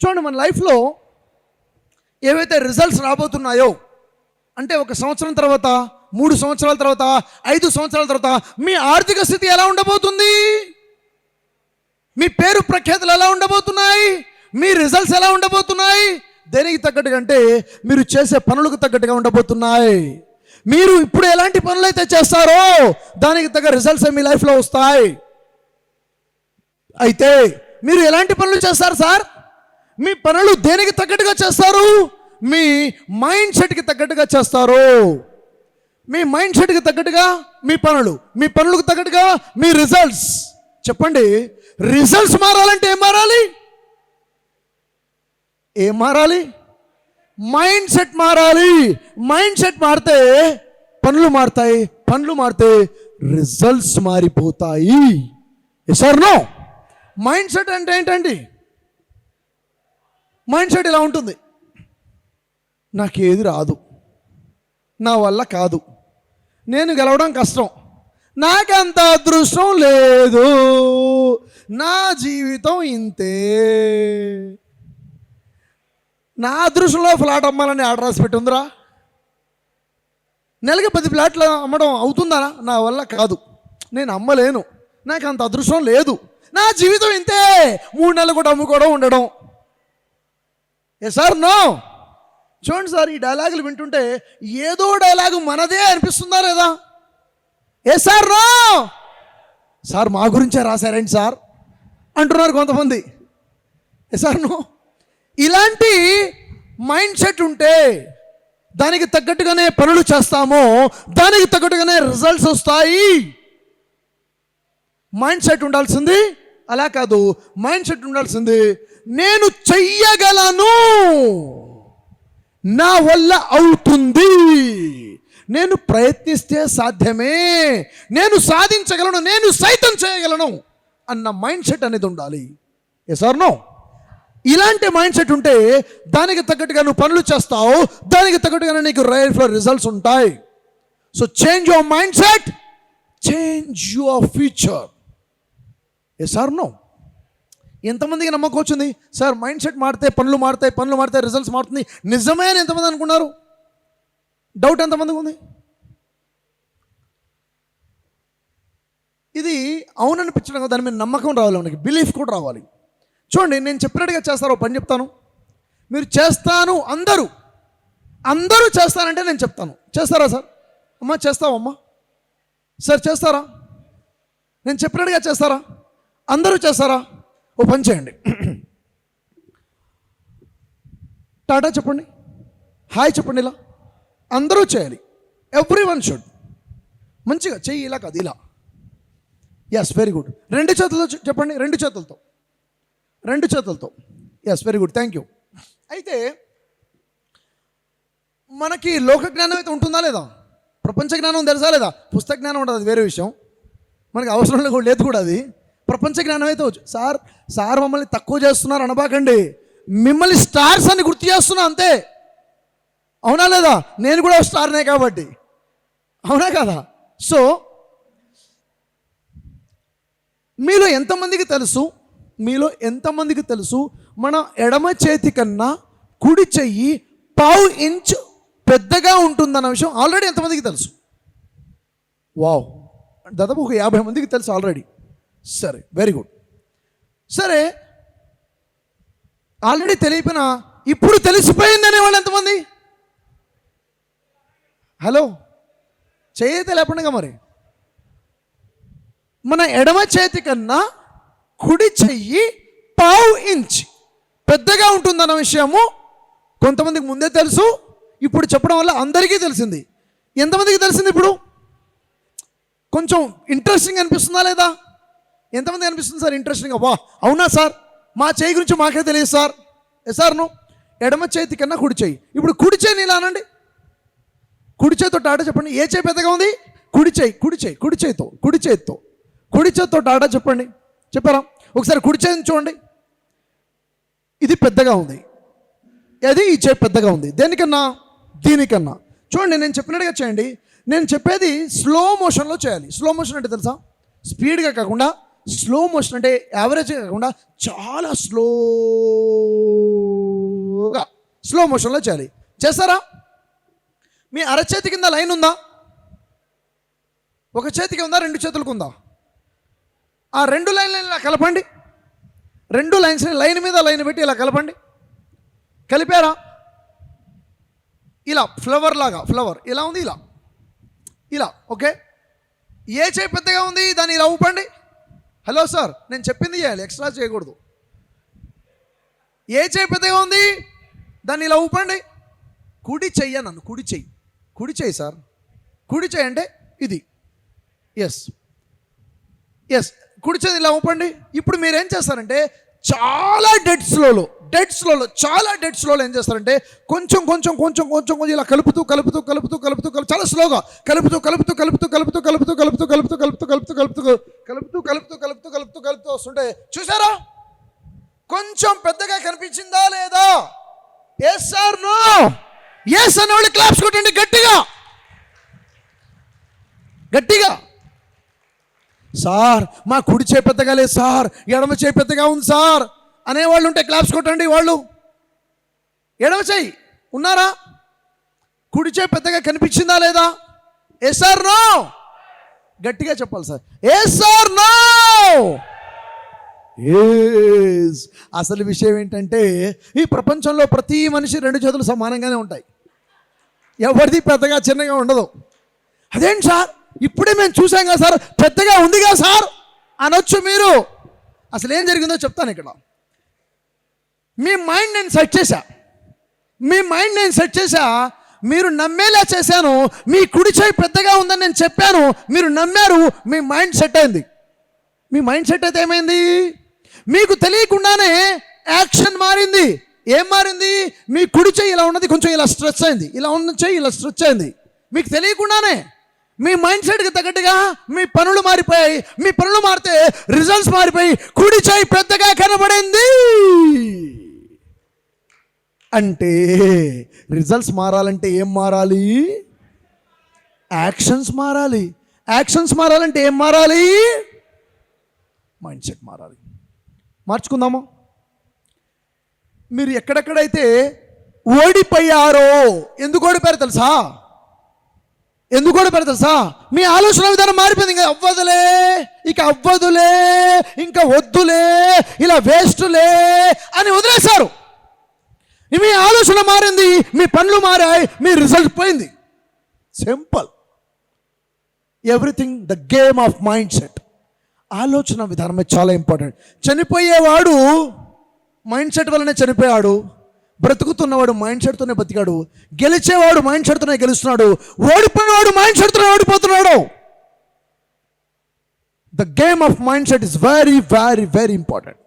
చూడండి మన లైఫ్లో ఏవైతే రిజల్ట్స్ రాబోతున్నాయో అంటే ఒక సంవత్సరం తర్వాత మూడు సంవత్సరాల తర్వాత ఐదు సంవత్సరాల తర్వాత మీ ఆర్థిక స్థితి ఎలా ఉండబోతుంది? మీ పేరు ప్రఖ్యాతులు ఎలా ఉండబోతున్నాయి? మీ రిజల్ట్స్ ఎలా ఉండబోతున్నాయి? దేనికి తగ్గట్టుగా అంటే మీరు చేసే పనులకు తగ్గట్టుగా ఉండబోతున్నాయి. మీరు ఇప్పుడు ఎలాంటి పనులు అయితే చేస్తారో దానికి తగ్గ రిజల్ట్స్ మీ లైఫ్లో వస్తాయి. అయితే మీరు ఎలాంటి పనులు చేస్తారు సార్? మీ పనులు దేనికి తగ్గట్టుగా చేస్తారు? మీ మైండ్ సెట్కి తగ్గట్టుగా చేస్తారు. మీ మైండ్ సెట్కి తగ్గట్టుగా మీ పనులు. మీ పనులకు తగ్గట్టుగా మీ రిజల్ట్స్ చెప్పండి రిజల్ట్స్ మారాలంటే ఏం మారాలి? ఏం మారాలి? మైండ్ సెట్ మారాలి. మైండ్ సెట్ మారితే పనులు మారుతాయి. పనులు మారితే రిజల్ట్స్ మారిపోతాయి. సార్ నో మైండ్ సెట్ అంటే ఏంటండి? మైండ్ సెట్ ఇలా ఉంటుంది? నాకేది రాదు. నా వల్ల కాదు. నేను గెలవడం కష్టం. నాకంత అదృష్టం లేదు. నా జీవితం ఇంతే. నా అదృష్టంలో ఫ్లాట్ అమ్మాలని ఆర్డర్ రాసి పెట్టుందిరా. నెలకి పది ఫ్లాట్లు అమ్మడం అవుతుందా? నా వల్ల కాదు. నేను అమ్మలేను. నాకు అంత అదృష్టం లేదు. నా జీవితం ఇంతే. మూడు నెలలు కూడా అమ్ముకోవడం ఉండడం. ఏ సార్ నో చూడండి సార్ ఈ డైలాగులు వింటుంటే ఏదో డైలాగు మనదే అనిపిస్తుందా లేదా? ఏ సార్ నో సార్ మా గురించే రాశారేంటి సార్? అంటున్నారు కొంతమంది. ఏ సార్ నో ఇలాంటి మైండ్ సెట్ ఉంటే దానికి తగ్గట్టుగానే పనులు చేస్తామో దానికి తగ్గట్టుగానే రిజల్ట్స్ వస్తాయి. మైండ్ సెట్ ఉండాల్సింది అలా కాదు మైండ్ సెట్ ఉండాల్సింది నేను చెయ్యగలను. నా వల్ల అవుతుంది. నేను ప్రయత్నిస్తే సాధ్యమే. నేను సాధించగలను నేను సైతం చేయగలను అన్న మైండ్ సెట్ అనేది ఉండాలి. ఎస్ ఆర్ నో ఇలాంటి మైండ్ సెట్ ఉంటే దానికి తగ్గట్టుగా నువ్వు పనులు చేస్తావు దానికి తగ్గట్టుగానే నీకు లైఫ్లో రిజల్ట్స్ ఉంటాయి. So change your mindset change your future yes or no ఎంతమందికి నమ్మకం వచ్చింది? సార్ మైండ్ సెట్ మారితే పనులు మారుతాయి పనులు మారితే రిజల్ట్స్ మారుతుంది. నిజమే అని ఎంతమంది అనుకున్నారు? డౌట్ ఎంతమందికి ఉంది? ఇది అవుననిపించడం దాని మీద నమ్మకం రావాలి మనకి బిలీఫ్ కూడా రావాలి. చూడండి నేను చెప్పినట్టుగా చేస్తారో పని చెప్తాను? మీరు చేస్తాను అందరూ. అందరూ చేస్తానంటే నేను చెప్తాను. చేస్తారా సార్? అమ్మా చేస్తావమ్మా సార్ చేస్తారా? నేను చెప్పినట్టుగా చేస్తారా? అందరూ చేస్తారా? ఓ పని చేయండి. టాటా చెప్పండి. హాయ్ చెప్పండి ఇలా. అందరూ చేయాలి. ఎవ్రీ వన్ షుడ్ మంచిగా చెయ్యి ఇలా కాదు ఇలా. ఎస్ వెరీ గుడ్ రెండు చేతులతో చెప్పండి రెండు చేతులతో. రెండు చేతులతో. Yes very good thank you అయితే మనకి లోక జ్ఞానం అయితే ఉంటుందా లేదా? ప్రపంచ జ్ఞానం తెలుసా లేదా? పుస్తక జ్ఞానం ఉంటుంది అది వేరే విషయం. మనకి అవసరం కూడా- లేదు కూడా అది. ప్రపంచ జ్ఞానం అయితే వచ్చు సార్ సార్ మమ్మల్ని తక్కువ చేస్తున్నారు అనబాకండి. మిమ్మల్ని స్టార్స్ అని గుర్తు చేస్తున్నా అంతే. అవునా లేదా? నేను కూడా స్టార్నే కాబట్టి. అవునా కదా? సో మీలో ఎంతమందికి తెలుసు? మీలో ఎంతమందికి తెలుసు? మన ఎడమ చేతి కన్నా కుడి చెయ్యి పావు ఇంచ్ పెద్దగా ఉంటుందన్న విషయం ఆల్రెడీ ఎంతమందికి తెలుసు? వావ్. దాదాపు ఒక యాభై మందికి తెలుసు ఆల్రెడీ. సరే వెరీ గుడ్ సరే ఆల్రెడీ తెలియపోయినా ఇప్పుడు తెలిసిపోయింది అనేవాళ్ళు ఎంతమంది? హలో చేతి లేకుండా మరి. మన ఎడమ చేతి కన్నా కుడి చెయ్యి పావు ఇంచ్ పెద్దగా ఉంటుందన్న విషయము కొంతమందికి ముందే తెలుసు. ఇప్పుడు చెప్పడం వల్ల అందరికీ తెలిసింది. ఎంతమందికి తెలిసింది ఇప్పుడు? కొంచెం ఇంట్రెస్టింగ్ అనిపిస్తుందా లేదా? ఎంతమంది అనిపిస్తుంది సార్? ఇంట్రెస్టింగ్ వా అవునా సార్? మా చేయి గురించి మాకే తెలియదు సార్. సార్ నువ్వు? ఎడమ చేతి కన్నా కుడి చేయి. ఇప్పుడు కుడి చేయి ఇలా అనండి. కుడి చేతితో టాటా చెప్పండి. ఏ చేయి పెద్దగా ఉంది? కుడి చేయి కుడి చేయి కుడి చేతితో కుడి చేతితో కుడి చేతితో టాటా చెప్పండి. చెప్పారా? ఒకసారి కుడి చేతిని చూడండి. ఇది పెద్దగా ఉంది. అది ఈ చేయి పెద్దగా ఉంది. దేనికన్నా? దీనికన్నా. చూడండి నేను చెప్పినట్టుగా చేయండి. నేను చెప్పేది స్లో మోషన్లో చేయాలి. స్లో మోషన్ అంటే తెలుసా? స్పీడ్గా కాకుండా స్లో మోషన్ అంటే యావరేజ్ కాకుండా చాలా స్లోగా స్లో మోషన్లో చేయాలి. చేస్తారా? మీ అరచేతి కింద లైన్ ఉందా? ఒక చేతికి ఉందా? రెండు చేతులకు ఉందా? ఆ రెండు లైన్లు ఇలా కలపండి. రెండు లైన్స్ లైన్ మీద లైన్ పెట్టి ఇలా కలపండి. కలిపారా? ఇలా ఫ్లవర్ లాగా ఫ్లవర్ ఇలా ఉంది ఇలా. ఇలా ఓకే? ఏ చేయి పెద్దగా ఉంది? దాన్ని ఇలా ఊపండి. హలో సార్ నేను చెప్పింది చేయాలి ఎక్స్ట్రా చేయకూడదు. ఏ చేయి ఉంది? దాన్ని ఇలా ఊపండి. కుడి చెయ్యి నన్ను కుడి చెయ్యి. కుడి చెయ్యి సార్. కుడి చెయ్యి అంటే ఇది. ఎస్ ఎస్ కుడి చెయ్యి ఇలా ఊపండి. ఇప్పుడు మీరు ఏం చేస్తారంటే చాలా డెడ్ స్లోలో డెడ్ స్లోలో చాలా డెడ్ స్లోలో ఏం చేస్తారంటే కొంచెం కొంచెం కొంచెం కొంచెం కొంచెం ఇలా కలుపుతూ కలుపుతూ కలుపుతూ కలుపుతూ కలుపు చాలా స్లోగా కలుపుతూ కలుపుతూ కలుపుతూ కలుపుతూ కలుపుతూ కలుపుతూ కలుపుతూ కలుపుతూ కలుపుతూ కలుపుతూ కలుపుతూ కలుపుతూ కలుపుతూ కలుపుతూ కలుపుతూ వస్తుంటే చూసారా కొంచెం పెద్దగా కనిపించిందా లేదా ఎస్ సార్ నో ఎస్ అన్న వాళ్ళు క్లాప్స్ కొట్టండి గట్టిగా గట్టిగా సార్ మా కుడి చేయి పెద్దగా లేదు సార్ ఎడమ చేయి పెద్దగా ఉంది సార్ అనేవాళ్ళు ఉంటే క్లాప్స్ కొట్టండి వాళ్ళు. ఎడవ చేయి ఉన్నారా? కుడి చేయి పెద్దగా కనిపించిందా లేదా? ఎస్ సార్ నో గట్టిగా చెప్పాలి sir. Yes or no yes అసలు విషయం ఏంటంటే ఈ ప్రపంచంలో ప్రతి మనిషి రెండు చేతులు సమానంగానే ఉంటాయి. ఎవరిది పెద్దగా చిన్నగా ఉండదు. అదేంటి సార్? ఇప్పుడే మేము చూసాం కదా సార్ పెద్దగా ఉందిగా సార్? అనొచ్చు మీరు. అసలు ఏం జరిగిందో చెప్తాను ఇక్కడ. మీ మైండ్ నేను సెట్ చేశా. మీ మైండ్ నేను సెట్ చేశా. మీరు నమ్మేలా చేశాను. మీ కుడి చేయి పెద్దగా ఉందని నేను చెప్పాను. మీరు నమ్మారు. మీ మైండ్ సెట్ అయింది. మీ మైండ్ సెట్ అయితే ఏమైంది? మీకు తెలియకుండానే యాక్షన్ మారింది. ఏం మారింది? మీ కుడి చేయి ఇలా ఉన్నది. కొంచెం ఇలా స్ట్రెచ్ అయింది. ఇలా ఉన్న చెయ్యి ఇలా స్ట్రెచ్ అయింది. మీకు తెలియకుండానే మీ మైండ్ సెట్కి తగ్గట్టుగా మీ పనులు మారిపోయాయి. మీ పనులు మారితే రిజల్ట్స్ మారిపోయి కుడి చేయి పెద్దగా కనబడింది. అంటే రిజల్ట్స్ మారాలంటే ఏం మారాలి? యాక్షన్స్ మారాలి. యాక్షన్స్ మారాలంటే ఏం మారాలి? మైండ్ సెట్ మారాలి. మార్చుకుందామా? మీరు ఎక్కడెక్కడైతే ఓడిపోయారో ఎందుకు ఓడిపోయారు తెలుసా? ఎందుకు ఓడిపోయారు తెలుసా? మీ ఆలోచన విధానం మారిపోయింది. ఇంకా అవ్వదులే ఇక అవ్వదులే ఇంకా వద్దులే ఇలా వేస్ట్లే అని వదిలేశారు. మీ ఆలోచన మారింది మీ పనులు మారాయి మీ రిజల్ట్ పోయింది. Simple everything the game of mindset ఆలోచన విధానమే చాలా ఇంపార్టెంట్ చనిపోయేవాడు మైండ్ సెట్ వల్లనే చనిపోయాడు. బ్రతుకుతున్నవాడు మైండ్ సెట్తోనే బతికాడు. గెలిచేవాడు మైండ్ సెట్తోనే గెలుస్తున్నాడు. ఓడిపోయినవాడు మైండ్ సెట్తోనే ఓడిపోతున్నాడు. The game of mindset is very very very important